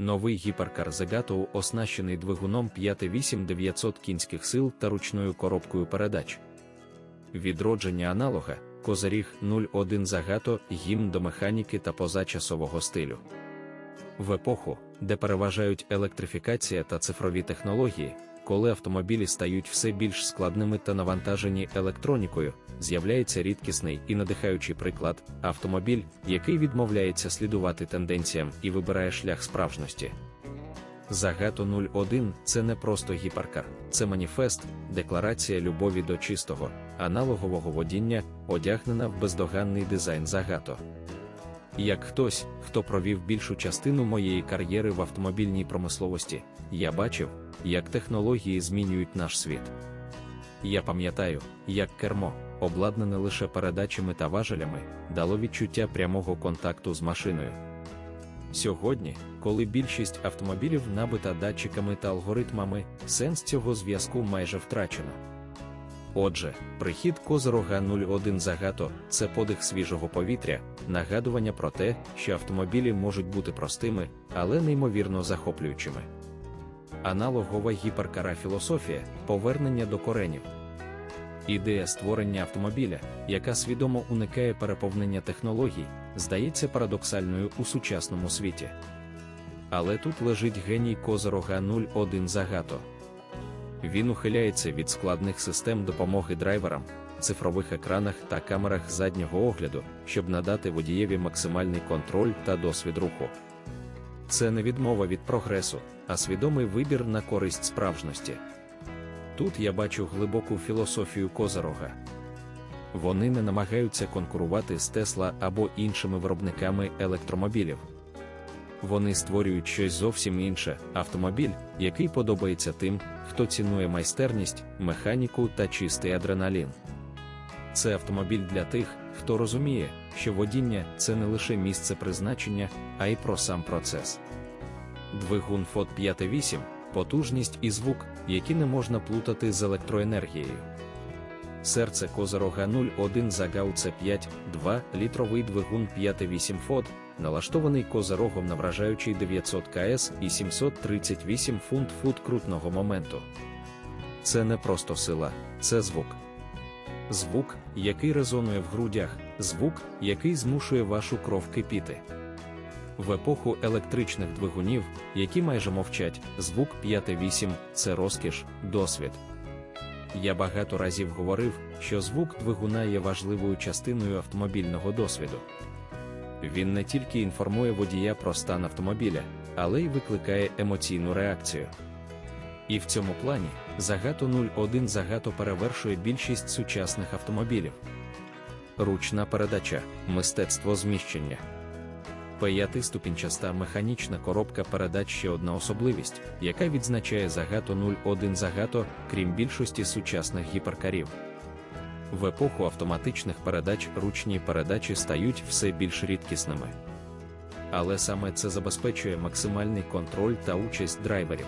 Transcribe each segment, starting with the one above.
Новий гіперкар Zagato оснащений двигуном 58900 кінських сил та ручною коробкою передач. Відродження аналога Козиріг 01 Zagato гімн до механіки та позачасового стилю. В епоху, де переважають електрифікація та цифрові технології, коли автомобілі стають все більш складними та навантажені електронікою, з'являється рідкісний і надихаючий приклад автомобіль, який відмовляється слідувати тенденціям і вибирає шлях справжності. Загато 01 це не просто гіперкар, це маніфест, декларація любові до чистого, аналогового водіння, одягнена в бездоганний дизайн загато. Як хтось, хто провів більшу частину моєї кар'єри в автомобільній промисловості, я бачив, як технології змінюють наш світ. Я пам'ятаю, як кермо, обладнане лише передачами та важелями, дало відчуття прямого контакту з машиною. Сьогодні, коли більшість автомобілів набита датчиками та алгоритмами, сенс цього зв'язку майже втрачено. Отже, прихід Козорога 01 Загато це подих свіжого повітря, нагадування про те, що автомобілі можуть бути простими, але неймовірно захоплюючими. Аналогова гіперкара філософія повернення до коренів. Ідея створення автомобіля, яка свідомо уникає переповнення технологій, здається парадоксальною у сучасному світі. Але тут лежить геній Козорога 01 Загато. Він ухиляється від складних систем допомоги драйверам, цифрових екранах та камерах заднього огляду, щоб надати водієві максимальний контроль та досвід руху. Це не відмова від прогресу, а свідомий вибір на користь справжності. Тут я бачу глибоку філософію Козорога. Вони не намагаються конкурувати з Тесла або іншими виробниками електромобілів. Вони створюють щось зовсім інше автомобіль, який подобається тим, хто цінує майстерність, механіку та чистий адреналін. Це автомобіль для тих, хто розуміє, що водіння це не лише місце призначення, а й про сам процес. Двигун FOD 5.8 потужність і звук, які не можна плутати з електроенергією. Серце Козорога 01 Загау це 5, 2 літровий двигун 5.8 FOD, налаштований козорогом на вражаючий 900 КС і 738 фунт фут крутного моменту. Це не просто сила, це звук. Звук, який резонує в грудях, звук, який змушує вашу кров кипіти. В епоху електричних двигунів, які майже мовчать, звук 5.8 це розкіш, досвід. Я багато разів говорив, що звук двигуна є важливою частиною автомобільного досвіду. Він не тільки інформує водія про стан автомобіля, але й викликає емоційну реакцію. І в цьому плані Загато 01 Загато перевершує більшість сучасних автомобілів. Ручна передача, мистецтво зміщення. П'ятиступінчаста механічна коробка передач ще одна особливість, яка відзначає Загато 01 Загато, крім більшості сучасних гіперкарів. В епоху автоматичних передач ручні передачі стають все більш рідкісними. Але саме це забезпечує максимальний контроль та участь драйверів.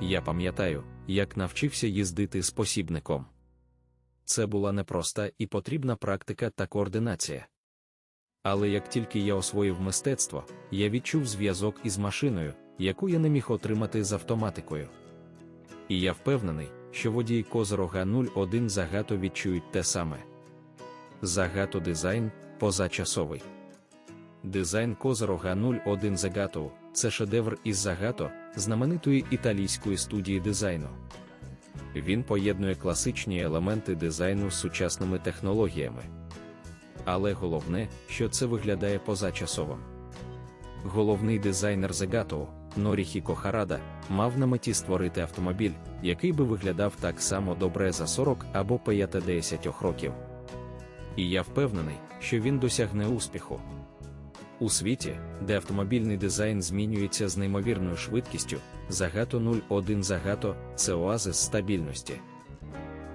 Я пам'ятаю, як навчився їздити з посібником. Це була непроста і потрібна практика та координація. Але як тільки я освоїв мистецтво, я відчув зв'язок із машиною, яку я не міг отримати з автоматикою. І я впевнений, що водії Козорога 01 Загато відчують те саме. Загато дизайн позачасовий. Дизайн Козорога 01 Загато це шедевр із Загато, знаменитої італійської студії дизайну. Він поєднує класичні елементи дизайну з сучасними технологіями. Але головне, що це виглядає позачасовим. Головний дизайнер Зегато, Норіхіко Харада, мав на меті створити автомобіль, який би виглядав так само добре за 40 або 50 років. І я впевнений, що він досягне успіху. У світі, де автомобільний дизайн змінюється з неймовірною швидкістю, Загато 01 Загато це оазис стабільності.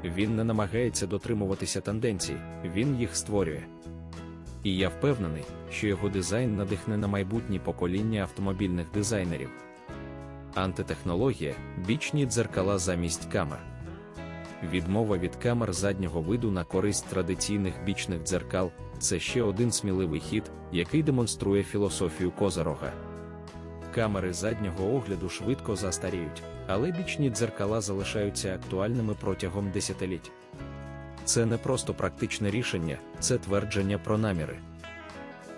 Він не намагається дотримуватися тенденцій, він їх створює. І я впевнений, що його дизайн надихне на майбутні покоління автомобільних дизайнерів. Антитехнологія бічні дзеркала замість камер. Відмова від камер заднього виду на користь традиційних бічних дзеркал це ще один сміливий хід, який демонструє філософію Козорога. Камери заднього огляду швидко застаріють, але бічні дзеркала залишаються актуальними протягом десятиліть. Це не просто практичне рішення, це твердження про наміри.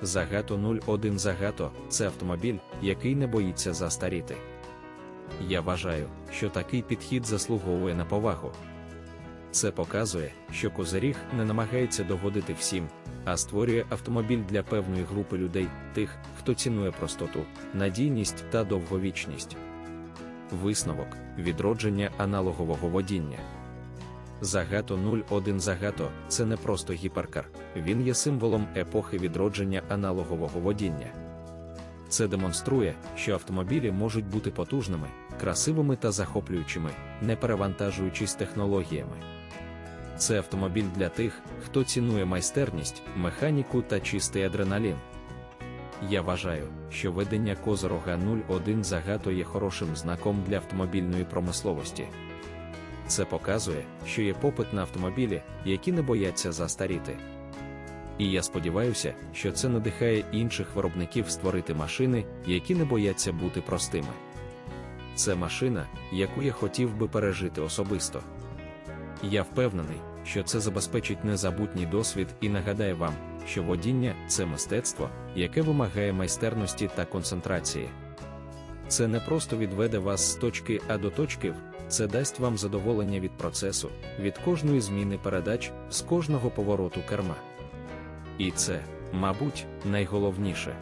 Загато 01 Загато це автомобіль, який не боїться застаріти. Я вважаю, що такий підхід заслуговує на повагу. Це показує, що Козиріг не намагається догодити всім, а створює автомобіль для певної групи людей, тих, хто цінує простоту, надійність та довговічність. Висновок відродження аналогового водіння. Загато 01 Загато це не просто гіперкар, він є символом епохи відродження аналогового водіння. Це демонструє, що автомобілі можуть бути потужними, красивими та захоплюючими, не перевантажуючись технологіями. Це автомобіль для тих, хто цінує майстерність, механіку та чистий адреналін. Я вважаю, що ведення Козорога 01 Загато є хорошим знаком для автомобільної промисловості. Це показує, що є попит на автомобілі, які не бояться застаріти. І я сподіваюся, що це надихає інших виробників створити машини, які не бояться бути простими. Це машина, яку я хотів би пережити особисто. Я впевнений, що це забезпечить незабутній досвід і нагадає вам, що водіння це мистецтво, яке вимагає майстерності та концентрації. Це не просто відведе вас з точки А до точки В, це дасть вам задоволення від процесу, від кожної зміни передач, з кожного повороту керма. І це, мабуть, найголовніше.